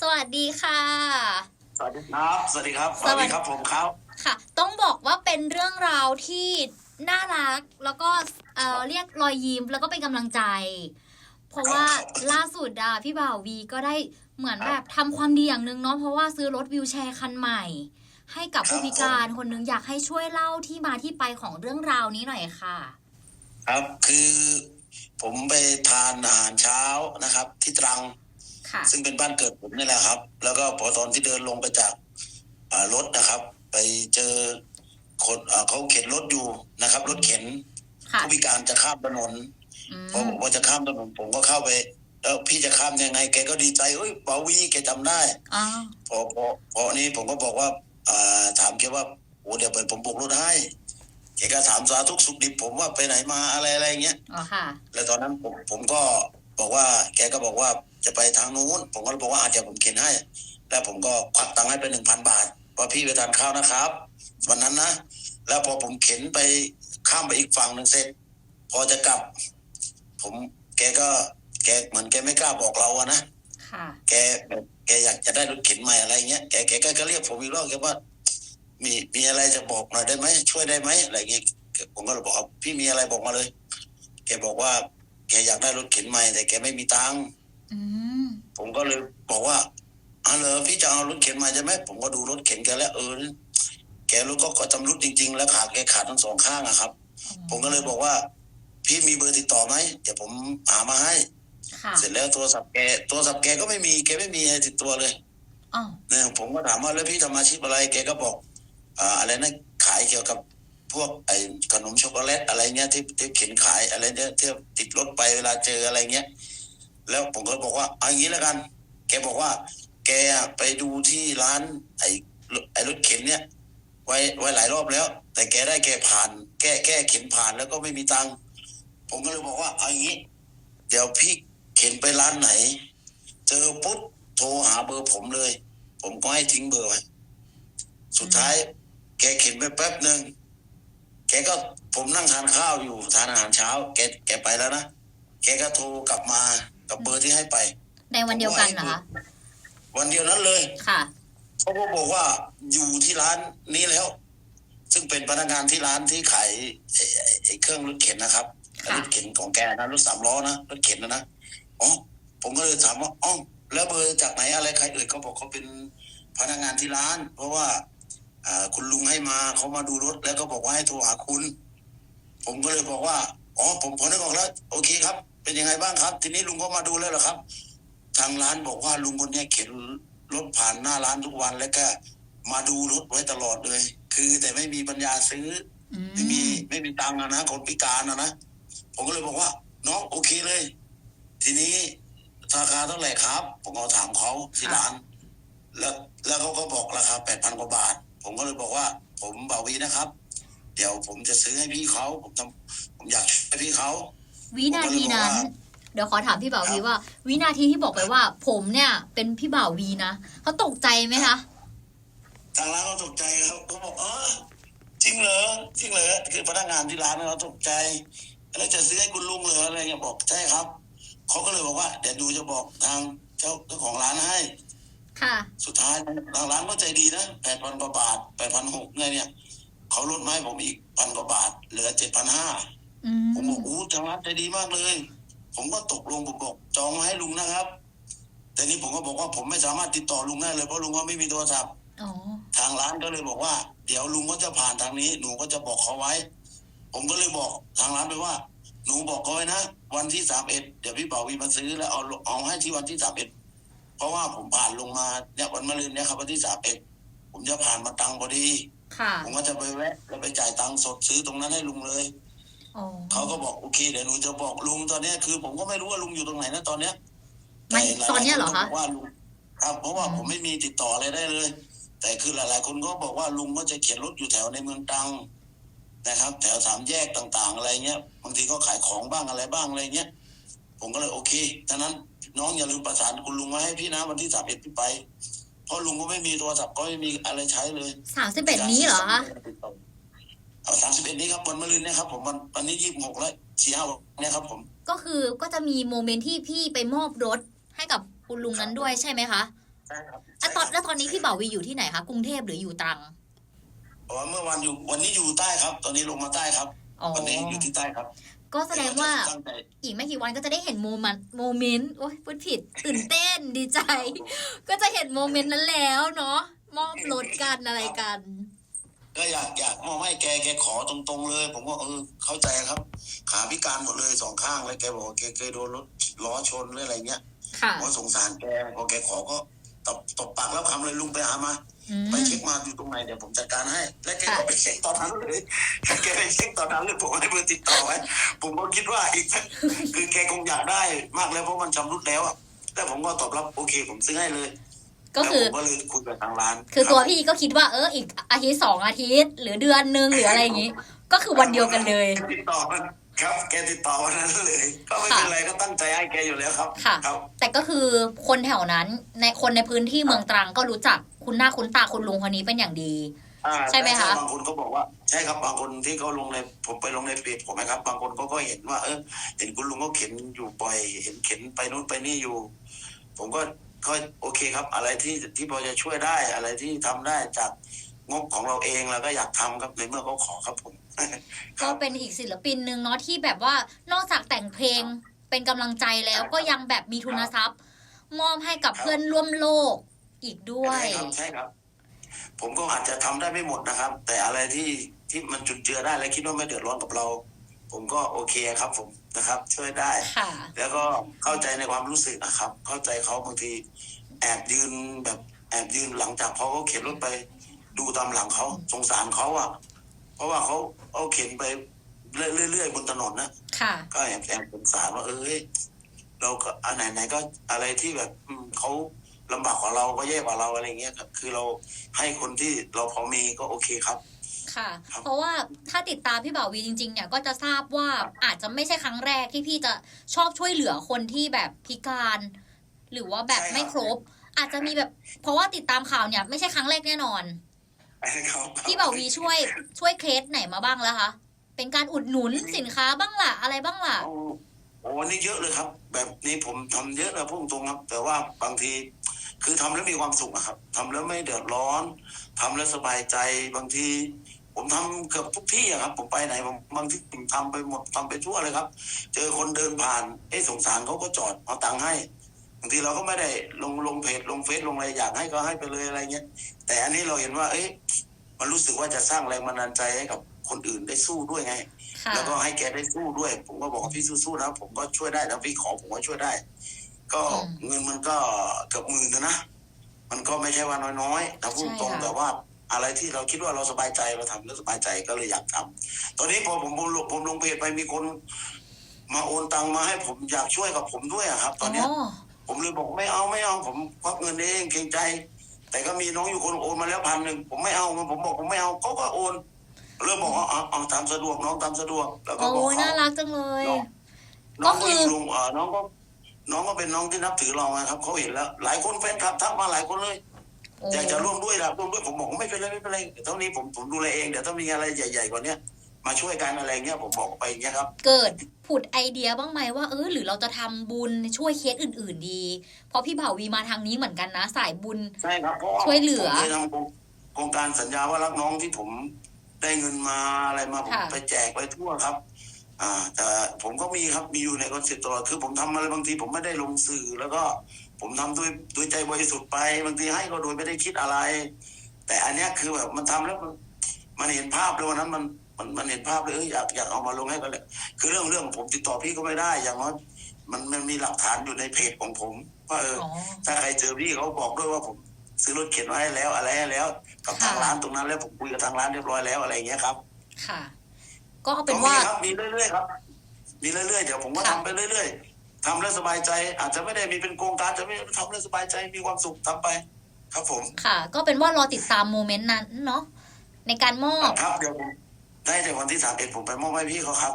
สวัสดีค่ะ สวัสดีครับ สวัสดีครับ สวัสดีครับผมครับ ค่ะ ต้องบอกว่าเป็นเรื่องราวที่น่ารัก แล้วก็เอ่อเรียกรอยยิ้มแล้วก็เป็นกำลังใจ เพราะว่าครับล่าสุดอะพี่บ่าววีก็ได้เหมือนแบบทำความดีอย่างหนึ่งเนาะเพราะว่าซื้อรถวิวแชร์คันใหม่ ให้กับผู้พิการคนหนึงอยากให้ช่วยเล่าที่มาที่ไปของเรื่องราวนี้หน่อยค่ะ ครับคือผมไปทานอาหารเช้านะครับ ที่ตรังค่ะ ซึ่งเป็นบ้านเกิดผมนี่แหละครับ แล้วก็พอตอนที่เดินลงไปจากอ่ารถนะครับ ไปเจอคนอ่าเขาเข็นรถอยู่นะครับ รถเข็นค่ะผู้พิการจะข้ามถนนอืมพอพอจะข้ามถนนผมก็เข้าไป แล้วพี่จะข้ามยังไง แกก็ดีใจเอ้ยบาวีแกจำได้อ๋อพอพอพอนี้ผมก็บอกว่าอ่าถามแกว่าโอ้เดี๋ยวเปิดผมบุกรถให้แกก็ถามสาทุกสุขดิบผมว่าไปไหนมาอะไรอะไรเงี้ยอ๋อค่ะแล้วตอนนั้นผมผมก็ บอกว่า แกก็บอกว่าจะไปทางนู้น ผมก็เลยบอกว่าอาจจะผมเข็นให้ แล้วผมก็ควักตังค์ให้ไปหนึ่งพันบาทว่าพี่ไปทานข้าวนะครับ วันนั้นนะแล้วพอผมเข็นไปข้ามไปอีกฝั่งหนึ่งเสร็จ พอจะกลับ ผมแกก็แกเหมือนแกไม่กล้าบอกเราอะนะค่ะแกแบบแกอยากจะได้รถเข็นใหม่อะไรเงี้ยแกแกก็ก็เรียกผมอีกรอบแกว่า มีมีอะไรจะบอกหน่อยได้ไหมช่วยได้ไหมอะไรเงี้ยผมก็เลยบอกว่าพี่มีอะไรบอกมาเลย แกบอกว่า แกอยากได้รถเข็นใหม่แต่แกไม่มีตังค์อืมผมก็เลยบอกว่าอ๋อเหรอพี่จะเอารถเข็นมาใช่ไหมผมก็ดูรถเข็นแกแล้วเออแกรถก็ก็จำรุดจริง ๆ แล้วขาแกขาดทั้งสองข้างอะครับ ผมก็เลยบอกว่า พี่มีเบอร์ติดต่อไหมเดี๋ยวผมหามาให้ค่ะเสร็จแล้วโทรศัพท์แกโทรศัพท์แกก็ไม่มีแกไม่มีอะไรติดตัวเลยอ๋อเนี่ยผมก็ถามว่าแล้วพี่ทำอาชีพอะไร แกก็บอก อ่าอะไรนะขายเกี่ยวกับ พวกไอ้ขนมช็อกโกแลตอะไรเงี้ยที่ที่เข็นขายอะไรเนี่ยที่ติดรถไปเวลาเจออะไรเงี้ยแล้วผมก็บอกว่าเอาอย่างนี้แล้วกัน แกบอกว่า แกไปดูที่ร้าน ไอ้ไอ้รถเข็นเนี่ยไว้ไว้หลายรอบแล้ว แต่แกได้แกผ่าน แก้แก้เข็นผ่านแล้วก็ไม่มีตังค์ผมก็เลยบอกว่าเอาอย่างนี้ เดี๋ยวพี่เข็นไปร้านไหน เจอปุ๊บโทรหาเบอร์ผมเลย ผมก็ให้ทิ้งเบอร์ไว้สุดท้าย แกเข็นไปแป๊บหนึ่ง แกก็ผมนั่งทานข้าวอยู่ทานอาหารเช้า แกแกไปแล้วนะแกก็โทรกลับมากับเบอร์ที่ให้ไป ในวันเดียวกันเหรอคะวันเดียวนั้นเลยค่ะเขาก็บอกว่าอยู่ที่ร้านนี้แล้ว ซึ่งเป็นพนักงานที่ร้านที่ขายไอ้ไอ้ไอ้เครื่องรถเข็นนะครับค่ะรถเข็นของแกนะรถสามล้อนะรถเข็นนะนะอ๋อผมก็เลยถามว่าอ๋อแล้วเบอร์จากไหนอะไรใครเอ่ยเขาบอกเขาเป็นพนักงานที่ร้าน เพราะว่าอ่า คุณลุงให้มาเขามาดูรถ แล้วก็บอกว่าให้โทรหาคุณ ผมก็เลยบอกว่าอ๋อผมพอนึกออกแล้ว โอเคครับ เป็นยังไงบ้างครับ ทีนี้ลุงก็มาดูแล้วเหรอครับ ทางร้านบอกว่าลุงคนเนี้ยเข็นรถผ่านหน้าร้านทุกวันแล้วก็มาดูรถไว้ตลอดเลย คือแต่ไม่มีปัญญาซื้ออืไม่มีไม่มีตังค์อะนะคนพิการอะนะผมก็เลยบอกว่าน้องโอเคเลย ทีนี้ราคาเท่าไหร่ครับ ผมก็ถามเขาที่ร้าน แล้วแล้วเขาก็บอกราคาแปดพันกว่าบาท ผมก็เลยบอกว่า ผมบาวีนะครับ เดี๋ยวผมจะซื้อให้พี่เขาผมทำผมอยากช่วยพี่เขาวินาทีนั้นผมก็เลยบอกว่าเดี๋ยวขอถามพี่บ่าววีครับว่า วินาทีที่บอกไปว่า ผมเนี่ยเป็นพี่บ่าววีนะเขาตกใจไหมคะทางร้านเขาตกใจครับเขาบอกเออจริงเหรอจริงเหรอคือพนักงานที่ร้านเขาตกใจแล้วจะซื้อให้คุณลุงเหรออะไรเงี้ยบอกใช่ครับเขาก็เลยบอกว่าเดี๋ยวดูจะบอกทางเจ้าเจ้าของร้านให้ ค่ะ สุดท้ายทางร้านก็ใจดีนะแปดพันกว่าบาทแปดพันหกไงเนี่ยเขาลดมาให้ผมอีกพันกว่าบาท เหลือเจ็ดพันห้าอืผมมบอกอู้ทางร้านใจดีมากเลย ผมก็ตกลงผมบอกจองมาให้ลุงนะครับ แต่นี่ผมก็บอกว่าผมไม่สามารถติดต่อลุงได้เลยเพราะลุงก็ไม่มีโทรศัพท์อ๋อทางร้านก็เลยบอกว่า เดี๋ยวลุงก็จะผ่านทางนี้หนูก็จะบอกเขาไว้ ผมก็เลยบอกทางร้านไปว่า หนูบอกเขาไว้นะวันที่สามเอ็ดเดี๋ยวพี่เป่าวีมาซื้อแล้วเอาเอาให้ที่วันที่สามเอ็ด เพราะว่าผมผ่านลงมาเนี่ยวันมะรืนเนี่ยครับวันที่สามเอ็ดผมจะผ่านมาตังพอดีค่ะผมก็จะไปแวะแล้วไปจ่ายตังค์สดซื้อตรงนั้นให้ลุงเลยอ๋อเขาก็บอกโอเคเดี๋ยวหนูจะบอกลุงตอนเนี้ยคือ ผมก็ไม่รู้ว่าลุงอยู่ตรงไหนนะตอนเนี้ยไม่หลาๆตอนเนี้ยเหรอก็คะบอกว่าลุงครับ เพราะว่าอืมผมไม่มีติดต่ออะไรได้เลย แต่คือหลาย ๆ คนก็บอกว่าลุงก็จะเขียนรถอยู่แถวในเมืองตรังนะครับ แถวสามแยกต่าง ๆ อะไรเงี้ยบางทีก็ขายของบ้างอะไรบ้างอะไรเงี้ย ผมก็เลยโอเคดังนั้นน้องอย่าลืมประสานคุณลุงมาให้พี่นะวันที่สามเอ็ดพี่ไป เพราะลุงก็ไม่มีโทรศัพท์ก็ไม่มีอะไรใช้เลยสามสิบเอ็ดนี้เหรอคะเอาสามสิบเอ็ดนี้ครับวันมะรืนเนะครับ ผมวันวันนี้ยี่สิบหกแล้วสี่ห้าวันเนี่ยครับ ผม ก็คือก็จะมีโมเมนต์ที่พี่ไปมอบรถให้กับคุณลุงนั้นด้วยใช่ไหมคะใช่ครับอะตอนแล้วตอนนี้พี่บ่าววีอยู่ที่ไหนคะกรุงเทพหรืออยู่ตรังอ๋อเมื่อวันอยู่วันนี้อยู่ใต้ครับ ตอนนี้ลงมาใต้ครับอ๋อวันนี้อยู่ที่ใต้ครับ ก็แสดงว่าตั้งใจอีกไม่กี่วันก็จะได้เห็นโมมันโมเมนต์โอ้ยพูดผิด ตื่นเต้นดีใจ ก็จะเห็นโมเมนต์นั้นแล้วเนาะมอบรถกันอะไรกัน ก็อยากอยากมอบให้แกแกขอตรงๆเลย ผมว่าเออเข้าใจครับ ขาพิการหมดเลยสองข้างเลยแกบอกว่าแกเคยโดนรถล้อชนหรืออะไรเงี้ยค่ะ ผมว่าสงสารแกพอแกขอก็ตบตบปากแล้วคำเลยลุงไปหามาอืม ไปเช็คมาอยู่ตรงไหนเดี๋ยวผมจัดการให้ และแกก็ค่ะไปเช็คตอนนั้นเลยแกไปเช็คตอนนั้นเลยผมให้เบอร์ติดต่อไว้ ผมก็คิดว่าอีกสักคือแกคงอยากได้มากแล้วเพราะมันชำรุดแล้วอะแต่ผมก็ตอบรับโอเคผมซื้อให้เลย ก็คือแล้วผมก็เลยคุยกับทางร้าน คือรับตัวพี่ก็คิดว่าเอออีกอาทิตย์สองอาทิตย์ หรือเดือนหนึ่งหรืออะไรอย่างงี้ ก็คือวันเดียวกันเลยแกติดต่อมัน ครับแกติดต่อวันนั้นเลย ก็ไม่เป็นไรก็ตั้งใจให้แกอยู่แล้วครับค่ะครับ แต่ก็คือคนแถวนั้นในคนในพื้นที่เมืองตรังก็รู้จักคุณหน้าคุณตาคุณลุงคนนี้เป็นอย่างดีอ่าใช่ไหมคะบางคนก็บอกว่าใช่ครับบางคนที่เขาลงในผมไปลงในเพจผมนะครับ บางคนก็ก็เห็นว่า เออเห็นคุณลุงเขาเข็นอยู่บ่อยเห็นเข็นไปนู้นไปนี่อยู่ ผมก็ก็โอเคครับ อะไรที่ที่พอจะช่วยได้อะไรที่ทำได้จากงบของเราเองเราก็อยากทำครับในเมื่อเขาขอครับผมค ก็รับเป็นอีกศิลปินหนึ่งเนาะที่แบบว่านอกจากแต่งเพลงเป็นกำลังใจแล้วก็ยังแบบมีทุนทรัพย์ มอบให้กับเพื่อนร่วมโลกอีกด้วยใช่ครับใช่ครับ ผมก็อาจจะทำได้ไม่หมดนะครับ แต่อะไรที่ที่มันจุนเจือได้และคิดว่าไม่เดือดร้อนกับเรา ผมก็โอเคครับ ผมนะครับ ช่วยได้ ค่ะ แล้วก็เข้าใจในความรู้สึกนะครับ เข้าใจเขาบางที แอบยืนแบบแอบยืนหลังจากพอเขาเข็นรถไป ดูตามหลังเขาสงสารเขาอะ เพราะว่าเขาเขาเข็นไปเรื่อยๆบนถนนนะค่ะ ก็แอบแอบสงสารว่าเอ้ยเราก็อันไหนไหนก็อะไรที่แบบอืมเขาลำบากกว่าเราก็แย่กว่าเราอะไรเงี้ยครับคือเราให้คนที่เราพอมีก็โอเคครับ ค่ะครับเพราะว่าถ้าติดตามพี่บ่าววีจริง ๆ เนี่ยก็จะทราบว่าอาจจะไม่ใช่ครั้งแรกที่พี่จะชอบช่วยเหลือคนที่แบบพิการ หรือว่าแบบไม่ครบ อาจจะมีแบบ เพราะว่าติดตามข่าวเนี่ย ไม่ใช่ครั้งแรกแน่นอนครับ พี่บ่าววีช่วยช่วยเคสไหนมาบ้างแล้วคะเป็นการอุดหนุนสินค้าบ้างล่ะอะไรบ้างล่ะโอ้โอ้นี่เยอะเลยครับ แบบนี้ผมทำเยอะนะพุ่งตรงครับ แต่ว่าบางทีคือทำแล้วมีความสุขอะครับทำแล้วไม่เดือดร้อนทำแล้วสบายใจบางที ผมทำเกือบทุกที่อะครับ ผมไปไหนผมบางที่ผมทำไปหมดทำไปทั่วเลยครับ เจอคนเดินผ่านเอ้สงสารเขาก็จอดเอาตังค์ให้ บางทีเราก็ไม่ได้ลงลงเพจลงเฟซลงอะไรอยากให้ก็ให้ไปเลยอะไรเงี้ยแต่อันนี้เราเห็นว่า เอ้ยมันรู้สึกว่าจะสร้างแรงบันดาลใจให้กับคนอื่นได้สู้ด้วยไงค่ะแล้วก็ให้แกได้สู้ด้วย ผมก็บอกว่าพี่สู้ๆนะผมก็ช่วยได้แล้วพี่ขอผมก็ช่วยได้ ก็อืมเงินมันก็เกือบหมื่นนะนะ มันก็ไม่ใช่ว่าน้อยๆแต่พูดตรงใช่ค่ะแต่ว่าอะไรที่เราคิดว่าเราสบายใจเราทำแล้วสบายใจก็เลยอยากทำตอนนี้พอผมผมลงผมลงเพจไปมีคน มาโอนตังมาให้ผมอยากช่วยกับผมด้วยอะครับ ตอนเนี้ยอ๋อ ผมเลยบอกไม่เอาไม่เอาผมควักเงินเองเกรงใจ แต่ก็มีน้องอยู่คนโอนมาแล้วพันหนึ่งผมไม่เอาผมบอกผมไม่เอาเขาก็โอน เริ่มบอกว่าเอาเอาตามสะดวกน้องตามสะดวกแล้วก็โอ้บอกยเขาน่ารักจังเลยน้องก็น้องคืก็ออยู่ลงเออน้องก็น้องก็เป็นน้องที่นับถือเราไงครับเขาเห็นแล้ว หลายคนแฟนคลับทักมาหลายคนเลยโอ้อยากจะร่วมด้วยนะร่วมด้วยผมบอกว่าไม่เป็นไรไม่เป็นไรเดี๋ยวเท่านี้ผมผมดูแลเองเดี๋ยวถ้ามีอะไรใหญ่ ๆกว่าเนี้ย มาช่วยกันอะไรเงี้ยผมบอกไปอย่างเงี้ยครับ เกิดผุดไอเดียบ้างไหมว่าเออหรือเราจะทำบุญช่วยเคสอื่น ๆ ดี เพราะพี่บ่าววีมาทางนี้เหมือนกันนะ สายบุญใช่ครับเพราะว่าช่วยเหลือผมเคยทำโครงโครงการสัญญาว่ารักน้องที่ผมได้เงินมาอะไรมาผมค่ะไปแจกไปทั่วครับ อ่า แต่ผมก็มีครับมีอยู่ในคอนเซ็ปต์ตลอดคือผมทำอะไรบางทีผมไม่ได้ลงสื่อแล้วก็ผมทำด้วยด้วยใจบริสุทธิ์ไป บางทีให้ก็โดยไม่ได้คิดอะไร แต่อันเนี้ยคือแบบมันทำแล้ว มันมันเห็นภาพเลยวันนั้นมันมันมันเห็นภาพเลยเอ้ยอยากอยากเอามาลงให้กันเลยคือเรื่องเรื่องผมติดต่อพี่ก็ไม่ได้ อย่างน้อยมันมันมีหลักฐานอยู่ในเพจของผมว่าเอออ๋อถ้าใครเจอพี่เขาบอกด้วยว่าผมซื้อรถเข็นมาให้แล้วอะไรให้แล้ว กับทางค่ะร้านตรงนั้นแล้วผมคุยกับทางร้านเรียบร้อยแล้วอะไรอย่างเงี้ยครับ ค่ะ ก็เอาเป็นก็ว่ามีครับมีเรื่อยๆครับ มีเรื่อยๆเดี๋ยวผมก็ค่ะทำไปเรื่อยๆทำแล้วสบายใจ อาจจะไม่ได้มีเป็นโครงการจะไม่ทำแล้วสบายใจมีความสุขทำไป ครับผม ค่ะ ก็เป็นว่ารอติดตามโมเมนต์นั้นเนาะ ในการมอบ ครับเดี๋ยวผมได้แต่วันที่สามเอ็ดผมไปมอบให้พี่เขาครับ